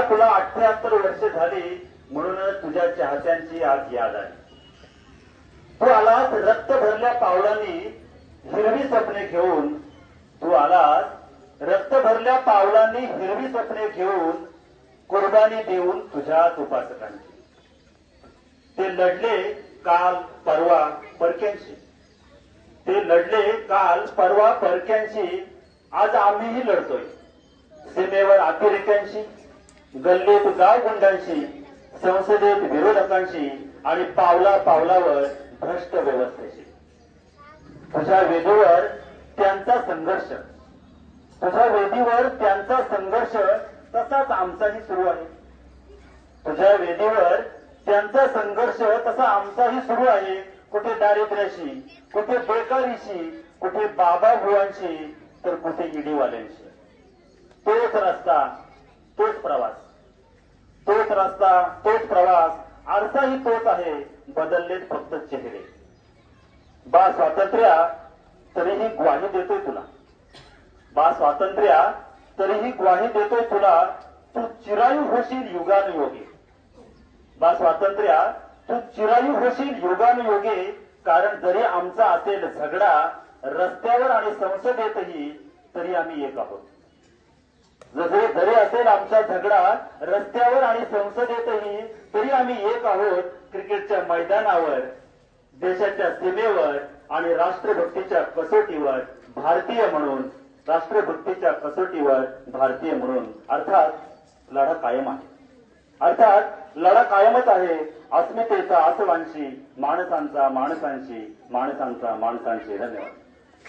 आता तुला अठ्याहत्तर वर्ष झाली म्हणून तुझ्या चाहत्यांची आज याद आली. तू आलास रक्त भरल्या पावलांनी हिरवी स्वप्ने घेऊन. तू आलास रक्त भरल्या पावलांनी हिरवी स्वप्ने घेऊन कुर्बानी देऊन तुझ्या उपासकांची. ते लढले काल परवा परक्यांशी. ते लढले काल परवा परक्यांशी. आज आम्हीही लढतोय. सीमेवर अतिरेक्यांशी गल्लीत गाव गुंडांशी संसदेत विरोधकांशी आणि पावला पावलावर भ्रष्ट व्यवस्थेशी. तुझ्या वेदीवर त्यांचा संघर्ष. तुझ्या वेदीवर त्यांचा संघर्ष तसाच आमचाही सुरू आहे. तुझ्या वेदीवर त्यांचा संघर्ष तसा आमचाही सुरू आहे. कुठे दारिद्र्याशी कुठे बेकारीशी कुठे बाबा भुवांशी तर कुठे ईडीवाल्यांशी. तोच रस्ता तोच प्रवास. तोच रस्ता तोच प्रवास आरसाही तोच आहे बदललेत फक्त चेहरे. बा स्वातंत्र्या तरीही ग्वाही देतोय तुला. बा स्वातंत्र्या तरीही ग्वाही देतोय तुला तू चिरायू होशील युगानुयोगी. बा स्वातंत्र्या तू चिरायू होशील युगानुयोगे कारण जरी आमचा असेल झगडा रस्त्यावर आणि संसदेतही तरी आम्ही एक आहोत. जसे जरी असेल आमचा झगडा रस्त्यावर आणि संसदेतही तरी आम्ही एक आहोत क्रिकेटच्या मैदानावर देशाच्या सीमेवर आणि राष्ट्रभक्तीच्या कसोटीवर भारतीय म्हणून. राष्ट्रभक्तीच्या कसोटीवर भारतीय म्हणून. अर्थात लढा कायम आहे. अर्थात लढा कायमच आहे. अस्मितेचा आसवांशी माणसांचा माणसांशी माणसांचा माणसांशी. धन्यवाद.